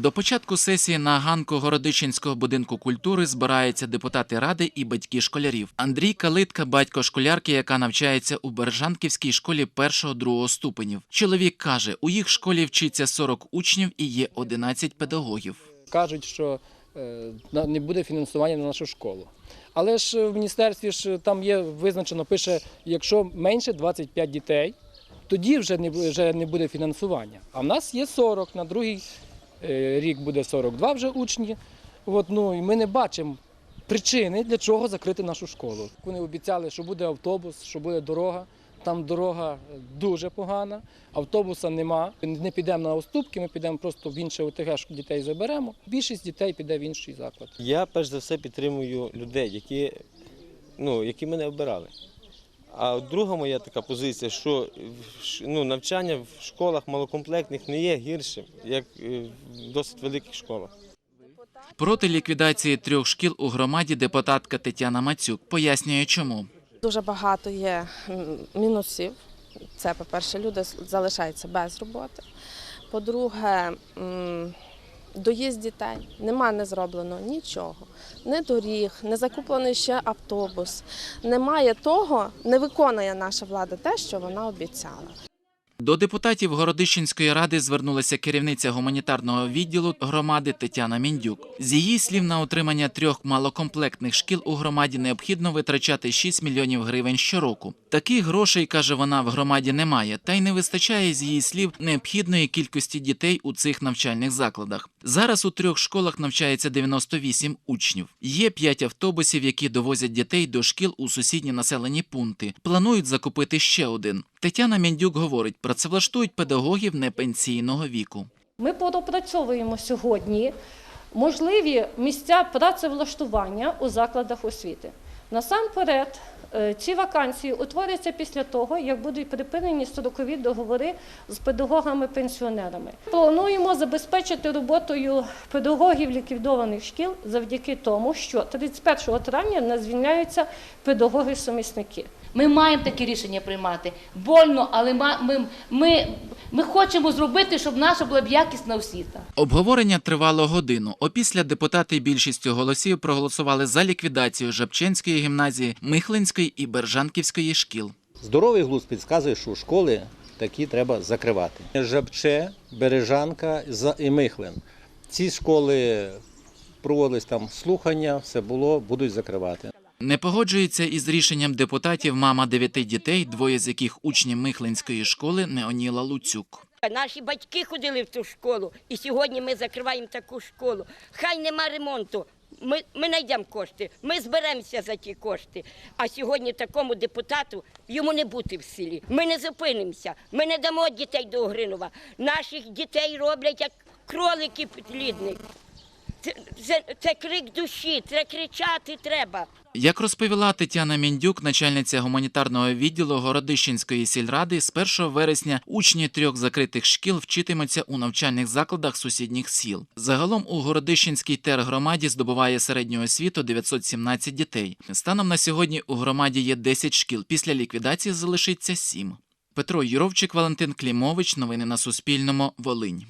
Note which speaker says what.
Speaker 1: До початку сесії на ганку Городищенського будинку культури збираються депутати ради і батьки школярів. Андрій Калитка, батько школярки, яка навчається у Бережанківській школі першого-другого ступенів. Чоловік каже, у їх школі вчиться 40 учнів і є 11 педагогів.
Speaker 2: кажуть, що е, не буде фінансування на нашу школу. Але ж в міністерстві ж там є визначено, пише, якщо менше 25 дітей, тоді вже не, вже не буде фінансування. А в нас є 40, на другий рік буде 42 вже учні. От, ну, і ми не бачимо причини, для чого закрити нашу школу. Вони обіцяли, що буде автобус, що буде дорога. Там дорога дуже погана, автобуса нема. Не підемо на уступки, ми підемо просто в інше ОТГ, що дітей заберемо. Більшість дітей піде в інший заклад.
Speaker 3: Я перш за все підтримую людей, які, ну, які мене обирали. А друга моя така позиція, що ну, навчання в школах малокомплектних не є гіршим, як е, в досить великих школах.
Speaker 1: Проти ліквідації трьох шкіл у громаді депутатка Тетяна Мацюк пояснює, чому.
Speaker 4: Дуже багато є мінусів. Це, по-перше, люди залишаються без роботи. По-друге, доїзд дітей нема не зроблено нічого. Не доріг, не закуплений ще автобус. Немає того, не виконує наша влада те, що вона обіцяла.
Speaker 1: До депутатів Городищенської ради звернулася керівниця гуманітарного відділу громади Тетяна Міндюк. З її слів на утримання трьох малокомплектних шкіл у громаді необхідно витрачати 6 мільйонів гривень щороку. Таких грошей, каже вона, в громаді немає, та й не вистачає з її слів необхідної кількості дітей у цих навчальних закладах. Зараз у трьох школах навчається 98 учнів. Є 5 автобусів, які довозять дітей до шкіл у сусідні населені пункти. Планують закупити ще один. Тетяна Міндюк говорить, працевлаштують педагогів непенсійного віку.
Speaker 5: Ми пропрацьовуємо сьогодні можливі місця працевлаштування у закладах освіти. Насамперед, е, ці вакансії утворяться після того, як будуть припинені строкові договори з педагогами-пенсіонерами. Плануємо забезпечити роботою педагогів ліквідованих шкіл завдяки тому, що 31 травня нас звільняються педагоги-сумісники.
Speaker 6: Ми маємо такі рішення приймати. Больно, але ми, ми, ми хочемо зробити, щоб наша була б якісна освіта.
Speaker 1: Обговорення тривало годину. Опісля депутати більшістю голосів проголосували за ліквідацію Жабченської гімназії, Михлинської і Бержанківської шкіл.
Speaker 7: Здоровий глузд підказує, що школи такі треба закривати. Жабче, Бережанка За- і Михлин. Ці школи проводились там слухання, все було, будуть закривати.
Speaker 1: Не погоджується із рішенням депутатів мама дев'яти дітей, двоє з яких учні Михлинської школи Неоніла Луцюк.
Speaker 8: Наші батьки ходили в ту школу, і сьогодні ми закриваємо таку школу. Хай нема ремонту. Ми, ми знайдемо кошти, ми зберемося за ті кошти. А сьогодні такому депутату йому не бути в селі. Ми не зупинимося, ми не дамо дітей до Огринова. Наших дітей роблять як кролики підлідних. Це, це, це крик душі, це кричати треба.
Speaker 1: Як розповіла Тетяна Міндюк, начальниця гуманітарного відділу Городищенської сільради, з 1 вересня учні трьох закритих шкіл вчитимуться у навчальних закладах сусідніх сіл. Загалом у Городищенській тергромаді здобуває середню освіту 917 дітей. Станом на сьогодні у громаді є 10 шкіл. Після ліквідації залишиться 7. Петро Юровчик, Валентин Клімович. Новини на Суспільному. Волинь.